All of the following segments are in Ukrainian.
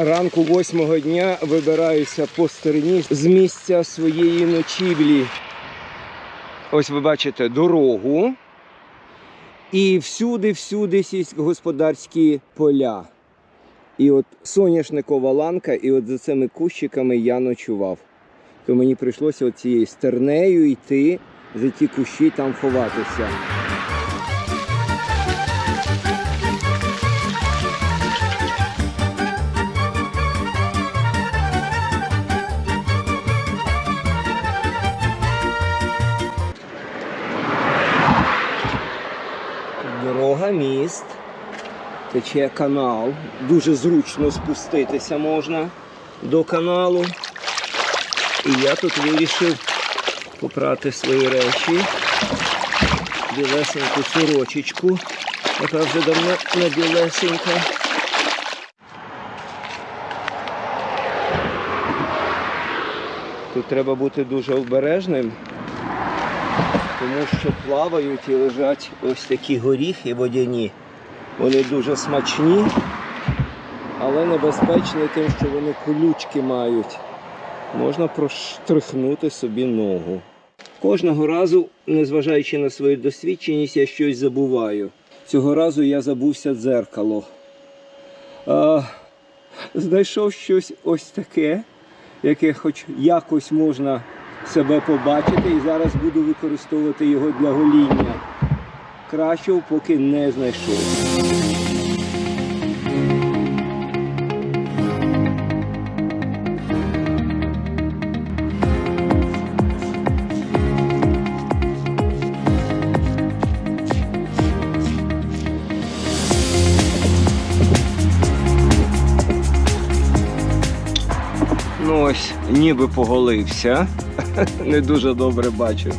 Ранку восьмого дня вибираюся по стороні з місця своєї ночівлі. Ось ви бачите дорогу. І всюди-всюди сільськогосподарські поля. І от соняшникова ланка, і от за цими кущиками я ночував. То мені прийшлося цією стернею йти за ті кущі там ховатися. Міст, тече канал. Дуже зручно спуститися можна до каналу. І я тут вирішив попрати свої речі. Білесеньку сорочечку, яка вже давно не білесенька. Тут треба бути дуже обережним, тому що плавають і лежать ось такі горіхи водяні. Вони дуже смачні, але небезпечні тим, що вони колючки мають. Можна проштрихнути собі ногу. Кожного разу, незважаючи на свою досвідченість, я щось забуваю. Цього разу я забувся дзеркало. А, знайшов щось ось таке, яке хоч якось можна себе побачити, і зараз буду використовувати його для гоління. Кращого поки не знайшов. Ніби поголився. Не дуже добре бачу.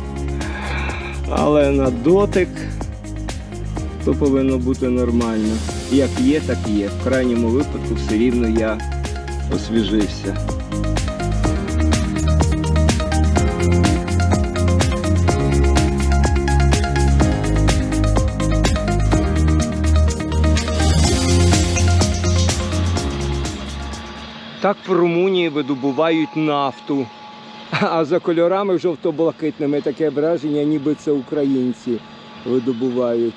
Але на дотик то повинно бути нормально. Як є, так є. В крайньому випадку все рівно я освіжився. Так в Румунії видобувають нафту. А за кольорами жовто-блакитними таке враження, ніби це українці видобувають.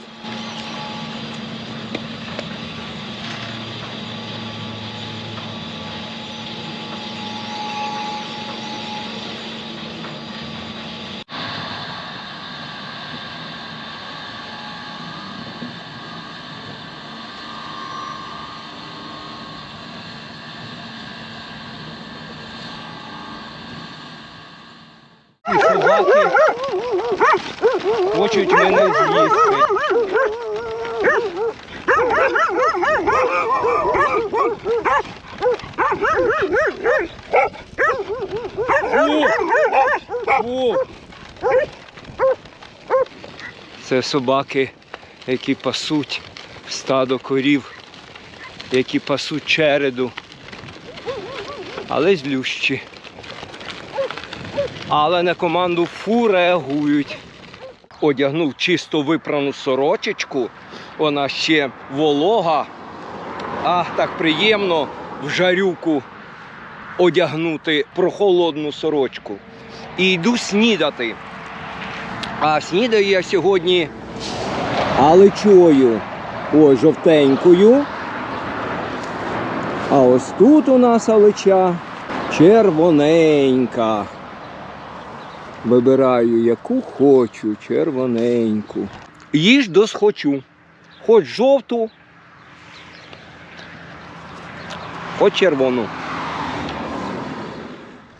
І собаки хочуть мене з'їсти. Це собаки, які пасуть стадо корів, які пасуть череду, але злющі але на команду фу реагують. Одягнув чисто випрану сорочечку, вона ще волога. Ах, так приємно в жарюку одягнути прохолодну сорочку. І йду снідати. А снідаю я сьогодні алечою. Ой, жовтенькою. А ось тут у нас алеча червоненька. Вибираю, яку хочу, червоненьку. Їж досхочу. Хоч жовту, хоч червону.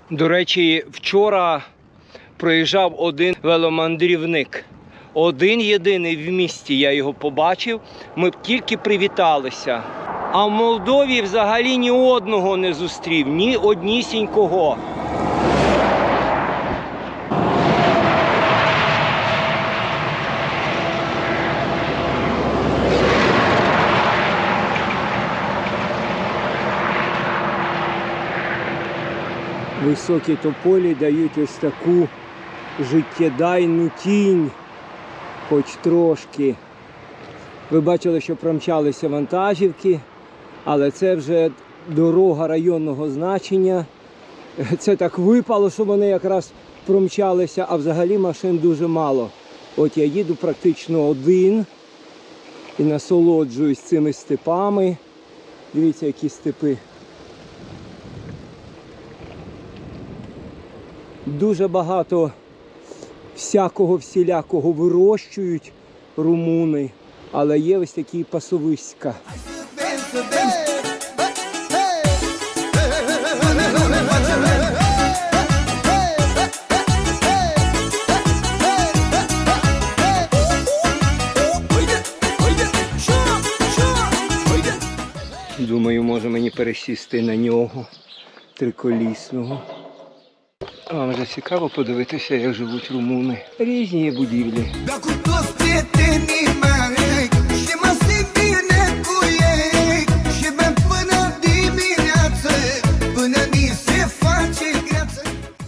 До речі, вчора проїжджав один веломандрівник. Один єдиний в місті я його побачив. Ми б тільки привіталися. А в Молдові взагалі ні одного не зустрів, ні однісінького. Високі тополі дають ось таку життєдайну тінь, хоч трошки. Ви бачили, що промчалися вантажівки, але це вже дорога районного значення. Це так випало, що вони якраз промчалися, а взагалі машин дуже мало. От я їду практично один і насолоджуюсь цими степами. Дивіться, які степи. Дуже багато всякого всілякого вирощують румуни, але є ось такі пасовиська. Думаю, може мені пересісти на нього триколісного. Вам вже цікаво подивитися, як живуть румуни. Різні є будівлі.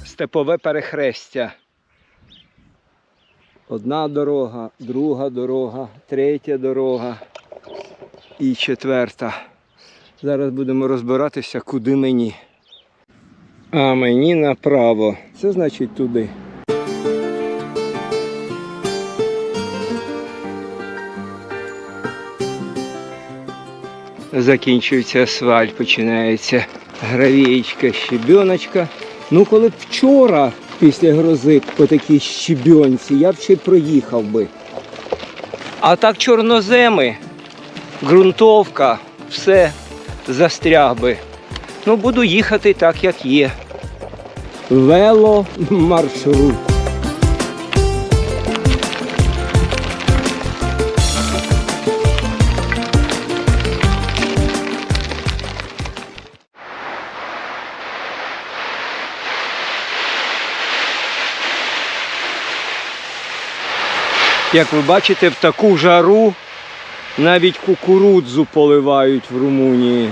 Степове перехрестя. Одна дорога, друга дорога, третя дорога і четверта. Зараз будемо розбиратися, куди мені. А мені направо. Це значить туди. Закінчується асфальт, починається гравієчка, щебіночка. Ну, коли б вчора після грози по такій щебінці, я б ще проїхав би. А так чорноземи, ґрунтовка, все застряг би. Ну, буду їхати так, як є. Веломаршрут. Як ви бачите, в таку жару навіть кукурудзу поливають в Румунії.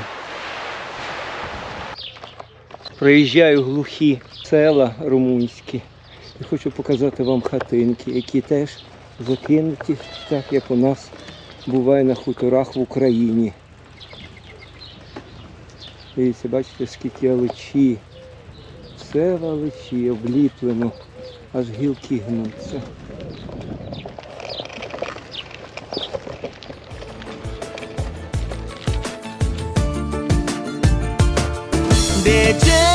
Проїжджаю глухі села румунські і хочу показати вам хатинки, які теж закинуті, так як у нас буває на хуторах в Україні. Дивіться, бачите, скільки алечі. Все в алечі обліплено, аж гілки гнуться. De ce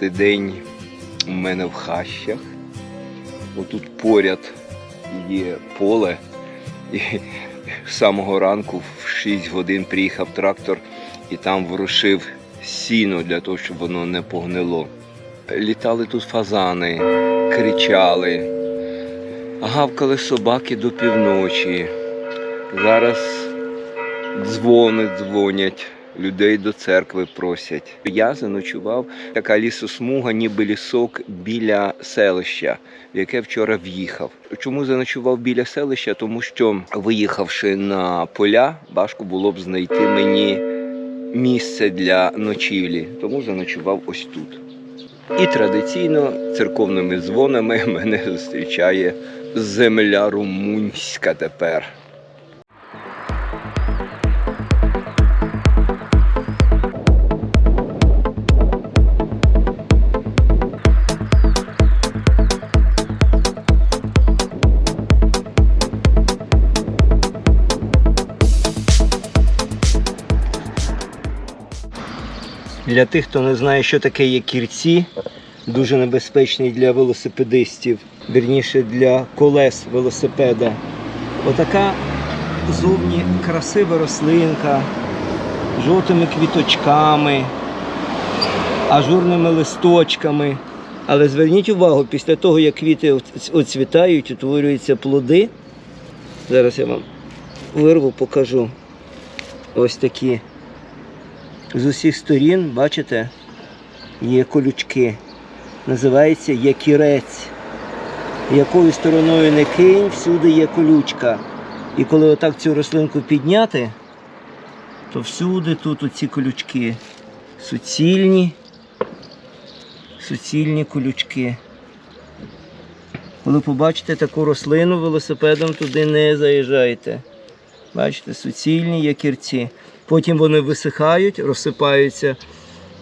Дев'ятий день у мене в хащах. Отут поряд є поле. І з самого ранку в 6 годин приїхав трактор і там ворушив сіно для того, щоб воно не погнило. Літали тут фазани, кричали, гавкали собаки до півночі. Зараз дзвони дзвонять, людей до церкви просять. Я заночував така лісосмуга, ніби лісок біля селища, в яке вчора в'їхав. Чому заночував біля селища? Тому що, виїхавши на поля, важко було б знайти мені місце для ночівлі, тому заночував ось тут. І традиційно церковними дзвонами мене зустрічає земля румунська тепер. Для тих, хто не знає, що таке є кірці, дуже небезпечний для велосипедистів, вірніше для колес велосипеда. Отака зовні красива рослинка, жовтими квіточками, ажурними листочками. Але зверніть увагу, після того, як квіти оцвітають, утворюються плоди. Зараз я вам вирву, покажу. Ось такі. З усіх сторін, бачите, є колючки. Називається якірець. Якою стороною не кинь, всюди є колючка. І коли отак цю рослинку підняти, то всюди тут оці колючки. Суцільні, суцільні колючки. Коли побачите таку рослину велосипедом, туди не заїжджайте. Бачите, суцільні якірці. Потім вони висихають, розсипаються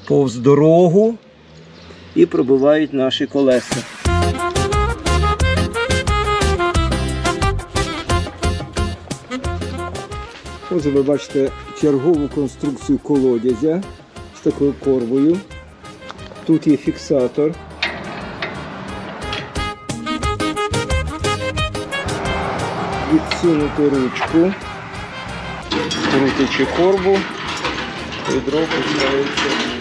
повз дорогу і пробивають наші колеса. Отже, ви бачите чергову конструкцію колодязя з такою корбою. Тут є фіксатор. Відсунути ручку, крутячи корбу, відро починається.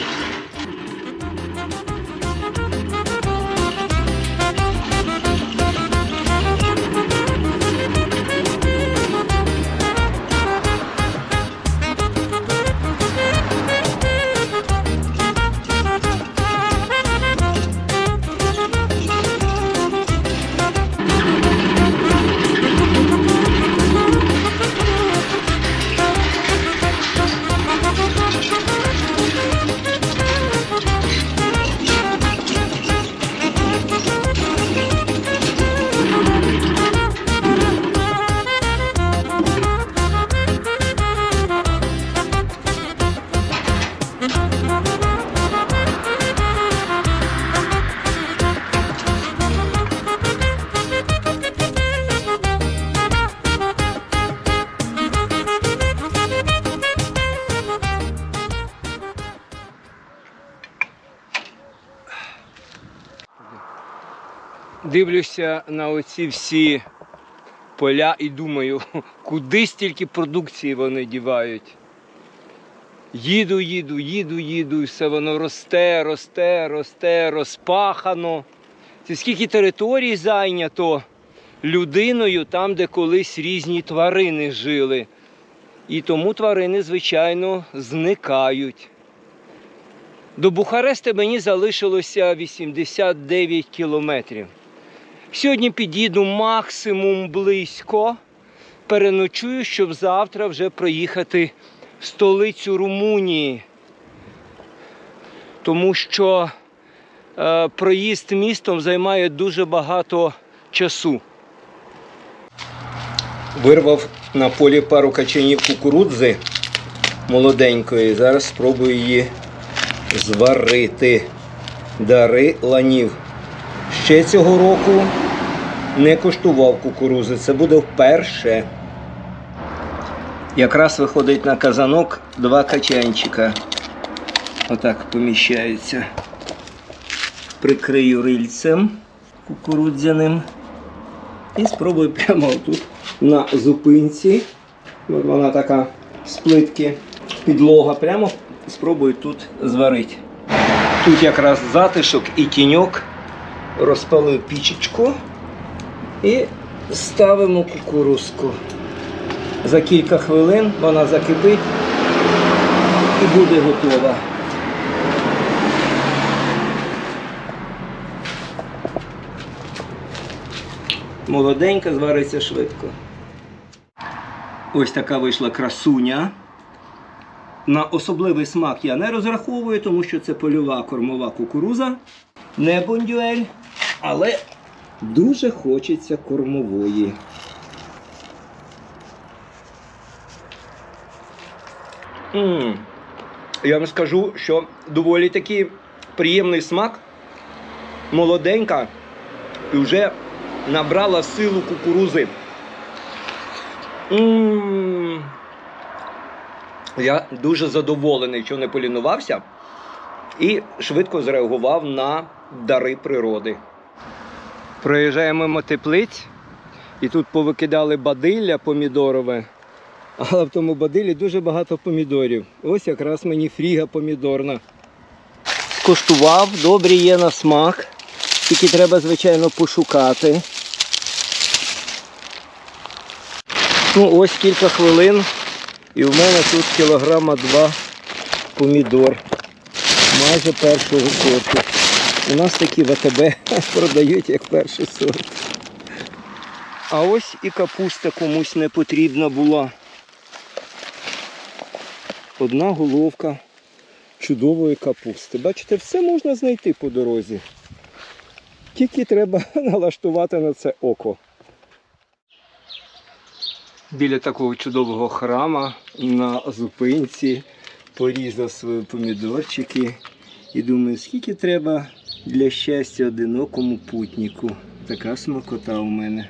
Дивлюся на оці всі поля і думаю, куди стільки продукції вони дівають. Їду, їду, їду, їду, і все воно росте, росте, росте, розпахано. Це скільки територій зайнято людиною там, де колись різні тварини жили. І тому тварини, звичайно, зникають. До Бухареста мені залишилося 89 кілометрів. Сьогодні під'їду максимум близько, переночую, щоб завтра вже проїхати в столицю Румунії. Тому що е, проїзд містом займає дуже багато часу. Вирвав на полі пару качанів кукурудзи молоденької. Зараз спробую її зварити. Дари ланів. Ще цього року не коштував кукурузи. Це буде вперше. Якраз виходить на казанок два качанчика. Отак поміщаються. Прикрию рильцем кукурудзяним. І спробую прямо тут на зупинці. От Вона така з плитки підлога. Прямо спробую тут зварити. Тут якраз затишок і тіньок. Розпалив пічечку і ставимо кукурузку. За кілька хвилин вона закипить і буде готова. Молоденька, звариться швидко. Ось така вийшла красуня. На особливий смак я не розраховую, тому що це польова кормова кукуруза, не бондюель, але дуже хочеться кормової. м Я вам скажу, що доволі такий приємний смак, молоденька і вже набрала силу кукурузи. м Я дуже задоволений, що не полінувався. і швидко зреагував на дари природи. Проїжджаємо мимо теплиць, і тут повикидали бадилля помідорове. Але в тому бадилі дуже багато помідорів. Ось якраз мені фріга помідорна. Скуштував, добрі є на смак. Тільки треба, звичайно, пошукати. Ну, ось кілька хвилин. І в мене тут кілограма два помідор. Майже першого сорту. У нас такі в АТБ продають як перший сорт. А ось і капуста комусь не потрібна була. Одна головка чудової капусти. Бачите, все можна знайти по дорозі. Тільки треба налаштувати на це око. Біля такого чудового храма на зупинці порізав свої помідорчики і думаю, скільки треба для щастя одинокому путнику. Така смакота у мене.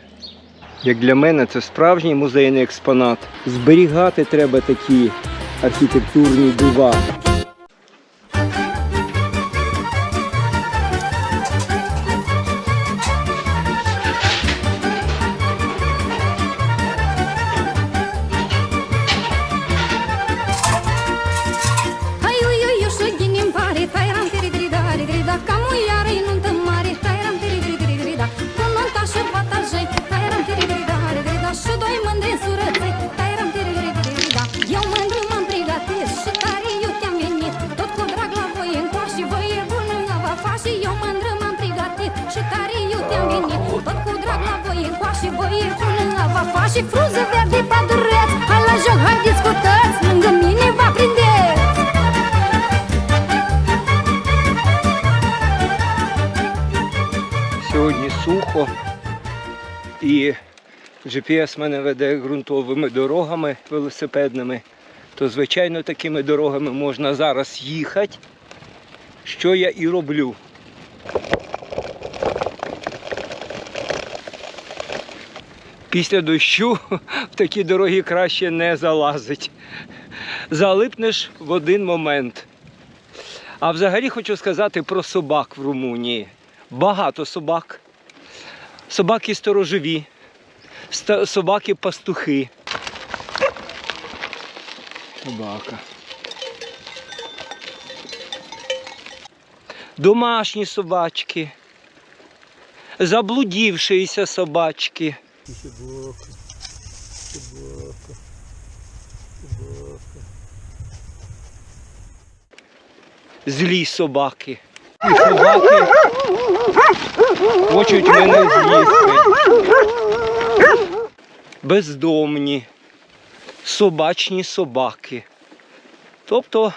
Як для мене, це справжній музейний експонат. Зберігати треба такі архітектурні дива. E bună va fa Și frunze verde pădureț Hai la joc, hai discutați Lângă mine va prindeți Сьогодні сухо і GPS мене веде ґрунтовими дорогами велосипедними. То, звичайно, такими дорогами можна зараз їхати, що я і роблю. Після дощу в такі дороги краще не залазить. Залипнеш в один момент. А взагалі хочу сказати про собак в Румунії. Багато собак. Собаки сторожові, собаки пастухи. Собака. Домашні собачки. Заблудівшиеся собачки. Собака. Собака. Собака. Злі собаки. І собаки хочуть мене з'їсти. Бездомні, собачні собаки. Тобто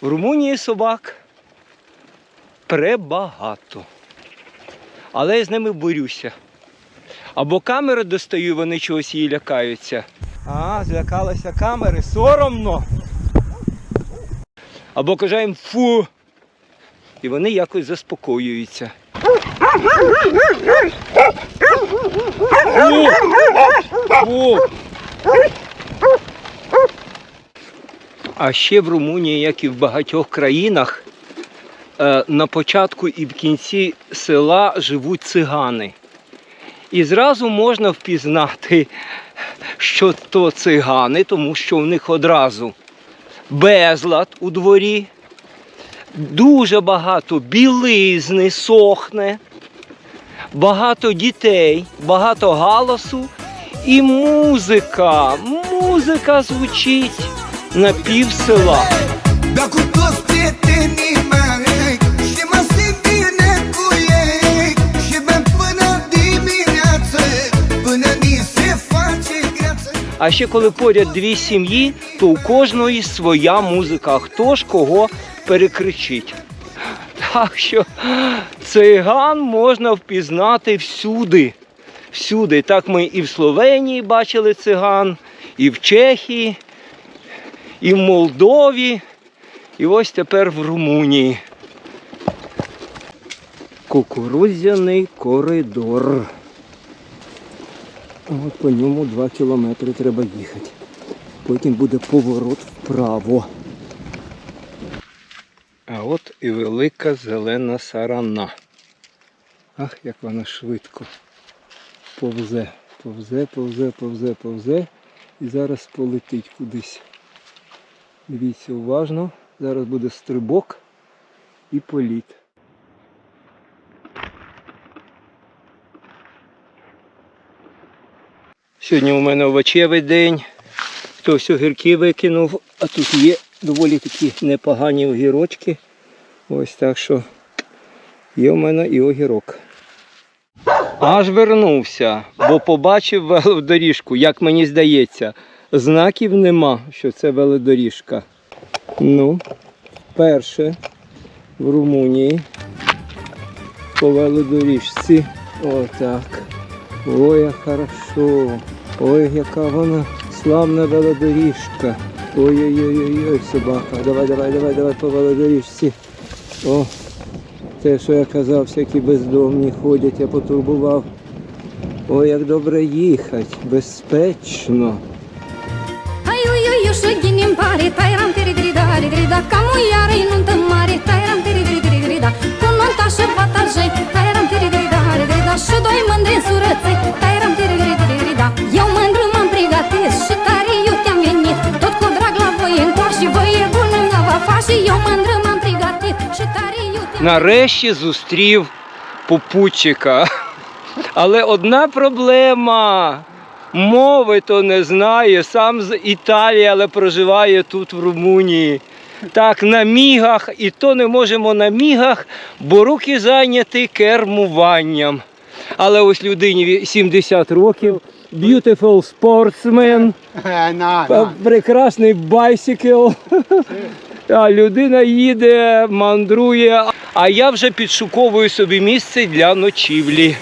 в Румунії собак пребагато. Але я з ними борюся. Або камери достаю, вони чогось її лякаються. А, злякалася камери, соромно. Або кажу їм фу. І вони якось заспокоюються. Фу! Фу! А ще в Румунії, як і в багатьох країнах, е, на початку і в кінці села живуть цигани. І зразу можна впізнати, що то цигани, тому що в них одразу безлад у дворі, дуже багато білизни сохне, багато дітей, багато галасу. І музика. Muzika звучить на cu toți А ще коли поряд дві сім'ї, то у кожної своя музика, хто ж кого перекричить. Так що циган можна впізнати всюди. Всюди. Так ми і в Словенії бачили циган, і в Чехії, і в Молдові, і ось тепер в Румунії. Кукурудзяний коридор. От по ньому 2 кілометри треба їхати. Потім буде поворот вправо. А от і велика зелена сарана. Ах, як вона швидко повзе, повзе, повзе, повзе, повзе і зараз полетить кудись. Дивіться уважно, зараз буде стрибок і політ. Сьогодні у мене овочевий день. Хтось огірки викинув, а тут є доволі такі непогані огірочки. Ось так що є у мене і огірок. Аж вернувся, бо побачив велодоріжку, як мені здається. Знаків нема, що це велодоріжка. Ну, перше в Румунії по велодоріжці. Отак. Ой, як хорошо. Ой, яка вона славна велодоріжка. Ой-ой-ой, собака. Давай, давай, давай, давай по велодоріжці. О, те, що я казав, всякі бездомні ходять, я потурбував. Ой, як добре їхати, безпечно. Ui ui ui și ghinim pare Tai ram tiri diri da ri diri da ri diri da Și doi mândri surăței Tai ram tiri diri diri diri da Eu mândru m-am pregătit Și tare eu te-am venit Tot cu drag la voi încoa Și voi e bună va fa eu mândru m-am pregătit Și tare eu te-am Нарешті зустрів попутчика. Але одна проблема. Мови то не знає, сам з Італії, але проживає тут в Румунії. Так, на мігах, і то не можемо на мігах, бо руки зайняті кермуванням. Але ось людині 70 років, beautiful sportsman, прекрасний байсикл. А людина їде, мандрує, а я вже підшуковую собі місце для ночівлі.